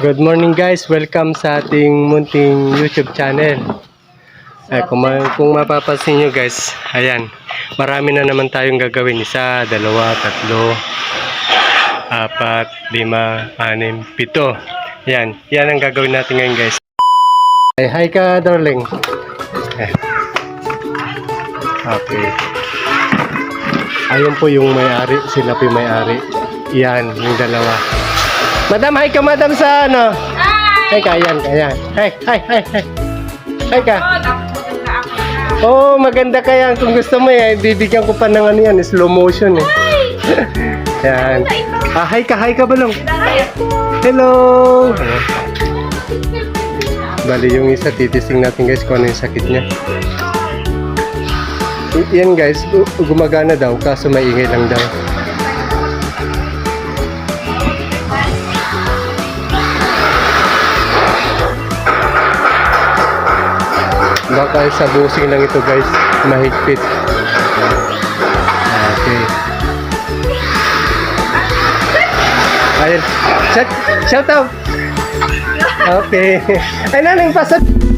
Good morning guys, welcome sa ating munting YouTube channel. Ay, kung, ma- kung mapapansin nyo guys, ayan, marami na naman tayong gagawin. Isa, dalawa, tatlo, apat, lima, anim, pito. Yan, yan ang gagawin natin ngayon guys. Ay, hi ka darling. Okay. Ayun po yung may-ari, sila po may-ari. Yan, yung dalawa. Madam, hi ka madam sa ano? Hi! Hi ka, yan, ayan. Hi, hi, hi, hi. Hi ka. Oh, maganda ka yan. Kung gusto mo eh, bibigyan ko pa ng ano yan, slow motion eh. yan. Ah, hi ka, hi ka balong. Hello. Bali yung isa, titising natin guys kung ano yung sakit niya. Yan guys, gu- gumagana daw, kaso maingay lang daw. Baka sa busing lang ito guys, mahigpit. Okay. Ayun. Shout, shout out. Okay. Ay, naning pasok.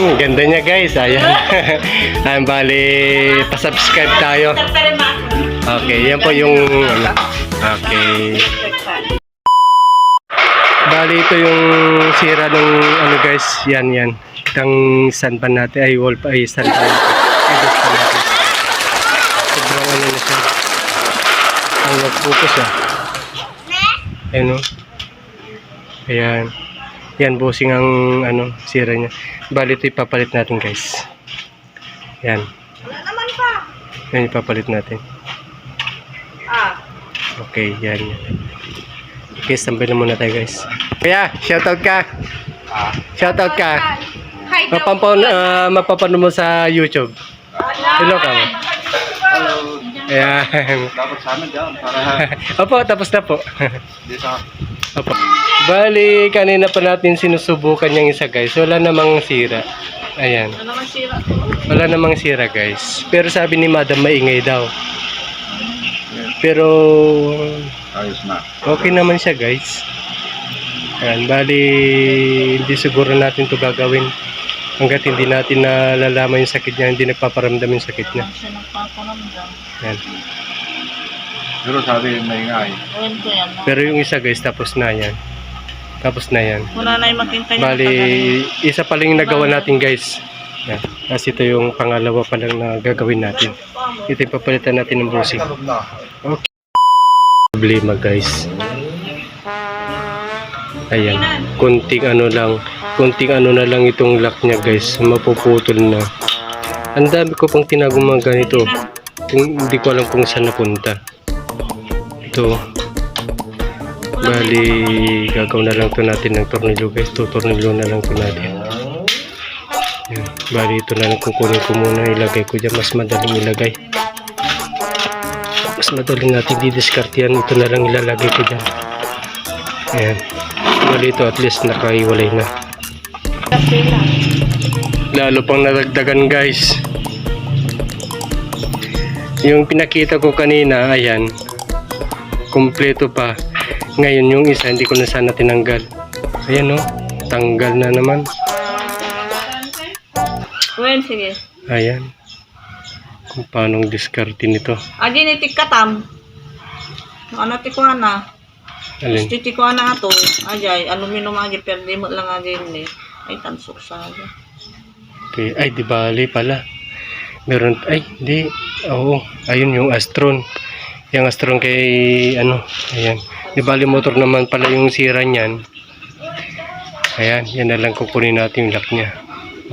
Ang ganda niya guys. Ayan. Ayan, bali, pasubscribe tayo. Okay, yan po yung... ano, Okay. Bali, ito yung sira ng ano guys. Yan, yan. Itang sunpan natin. Ay, wall pa. Ay, natin. Sobrang ano na siya. Ang nag-focus ah. Ayan o. Ayan. Yan, bossing ang ano, sira niya. Bali, ito ipapalit natin guys. Yan. Wala naman pa. Yan ipapalit natin. Ah. Okay, yan. Okay, tambay na muna tayo guys. Kaya, shoutout ka. Shoutout ka. Hi. Mapapanood uh, mapapanood mo sa YouTube. Hello ka mo. Ayan. Dapat sa amin dyan para Opo, tapos na po. di sa Opo. Bali, kanina pa natin sinusubukan yung isa guys. Wala namang sira. Ayan. Ano naman sira? Wala namang sira guys. Pero sabi ni madam maingay daw. Pero ayos na. okay naman siya guys. Ayan, bali hindi siguro natin to gagawin hanggat hindi natin nalalaman yung sakit niya, hindi nagpaparamdam yung sakit niya. Siya nagpaparamdam. Ayan. Pero sabi maingay. Ayan ko yan. Pero yung isa guys, tapos na yan. Tapos na yan. Wala na yung makintay Bali, isa pa lang yung nagawa natin guys. Yan. Kasi ito yung pangalawa pa lang na gagawin natin. Ito yung papalitan natin ng busing. Kalog na. Problema guys. Ayan. Kunting ano lang. Kunting ano na lang itong lock niya guys. Mapuputol na. Ang dami ko pang tinagong mga ganito. Kung, hindi ko alam kung saan napunta. Ito. Bali, gagawin na lang to natin ng tornilyo guys. To tornilyo na lang to natin. Yan. Bali, ito na lang kukunin ko muna. Ilagay ko dyan. Mas madaling ilagay. Mas madaling natin di-discard yan. Ito na lang ilalagay ko dyan. Ayan. Bali ito at least nakaiwalay na. Lalo pang nadagdagan guys. Yung pinakita ko kanina, ayan. Kompleto pa. Ngayon yung isa hindi ko na sana tinanggal. Ayan o. Tanggal na naman. Wen, sige. Ayan. Kung paano diskarte nito. Adi ni tikatam. Ano ti ko na? Alin? Ko na ato. Ajay, aluminum agi pero di mo lang agi ni. Ay tansok sa agi. Okay. Ay, di bali pala. Meron, ay, di. Oo, ayun yung Astron. Yung Astron kay, ano, ayan. Di bali motor naman pala yung sira niyan. Ayan, yan na lang kukunin natin yung lock niya.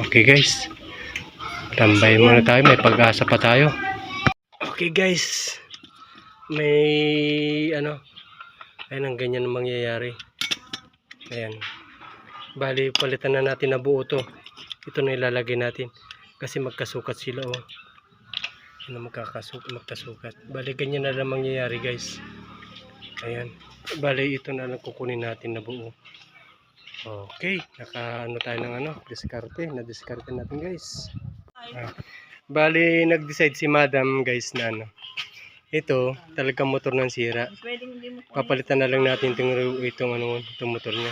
Okay guys. Tambay muna tayo, may pag-asa pa tayo. Okay guys. May, ano, ayan ang ganyan ang mangyayari. Ayan. Bali, palitan na natin na buo to. Ito na ilalagay natin. Kasi magkasukat sila oh. Ano magkakasukat, magkasukat. Bali, ganyan na lang mangyayari guys. Ayan. Bali, ito na lang kukunin natin na buo. Okay, naka ano tayo ng ano, diskarte. Na-diskarte natin guys. Ah, bali, nag-decide si madam guys na ano. Ito, talagang motor ng sira. Papalitan na lang natin itong, itong, ano, itong motor niya.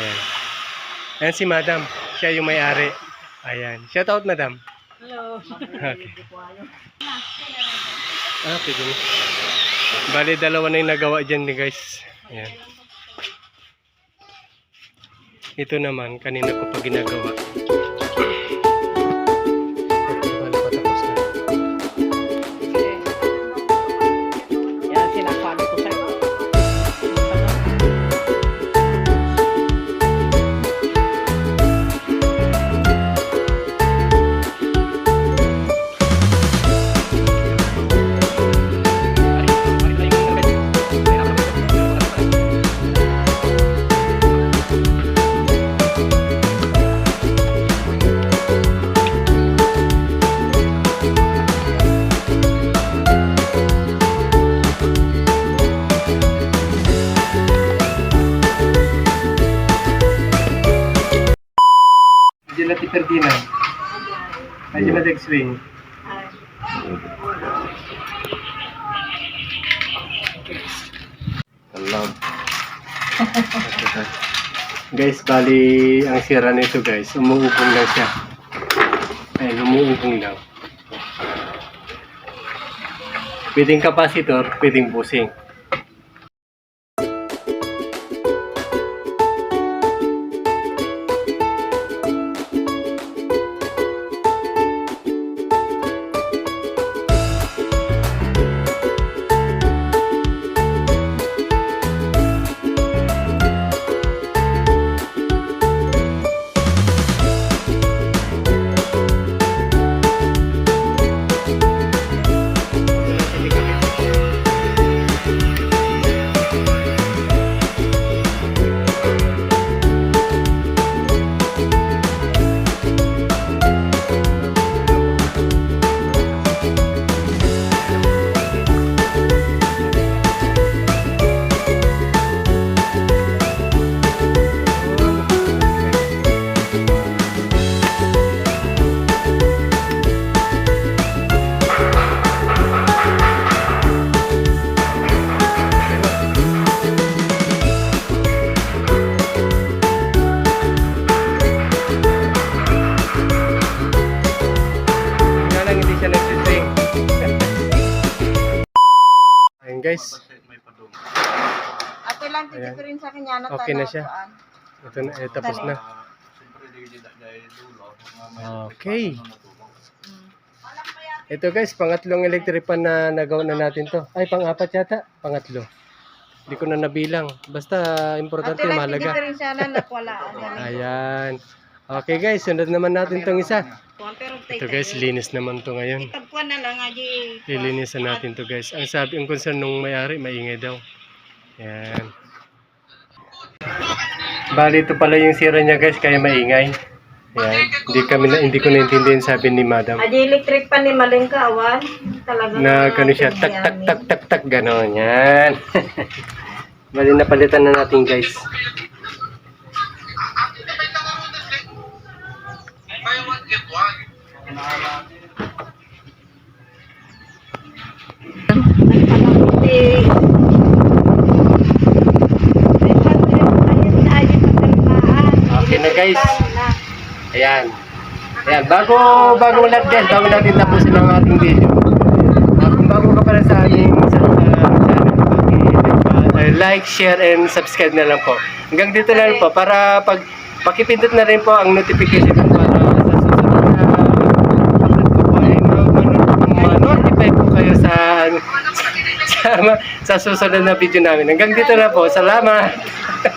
Ayan. Ayan si madam. Siya yung may-ari. Ayan. Shout out madam. Hello. Okay. Ah, na. Bali, dalawa na yung nagawa dyan guys. Ayan. Ito naman, kanina ko pa ginagawa. Diyan natin Ferdinand. Diyan natin swing. Alam. Guys, bali, ang sira nito guys, umuubong lang siya. Ayun, umuubong lang. Pwedeng capacitor, pwedeng busing. Guys. Ate lang, Ayan. titi ko rin sa kanya na Okay na siya. ito na, eh, tapos na. Okay. Ito guys, pangatlong electric pan na nagawa na natin to. Ay, pang-apat yata. Pangatlo. Hindi ko na nabilang. Basta importante, Ate lang, titi mahalaga. ko rin siya na nakuwalaan. Ayan. Okay guys, sunod naman natin tong isa. Kuwan, pero Ito guys, linis naman to ngayon. Itagkuan na lang, aji. Lilinisan natin to guys. Ang sabi, ang concern nung may-ari, maingay daw. Yan. Bali, ito pala yung sira niya guys, kaya maingay. Yan. Hindi kami na, hindi ko naintindihan sabi ni madam. Aji electric pa ni Malingka, awan. Talaga Na gano'n siya, tak tak tak tak tak gano'n. Yan. Bali, napalitan na natin guys. Okay na guys. Ayan. Ayan, bago bago lahat guys, bago natin tapusin ang ating video. Kung bago ka pala sa aming sa uh, channel, like, share, and subscribe na lang po. Hanggang dito na lang po para pag pakipindot na rin po ang notification para sa susunod na upload ko po ay ma- ma-notify po kayo sa sa, sa susunod na video namin. Hanggang dito na po. Salamat!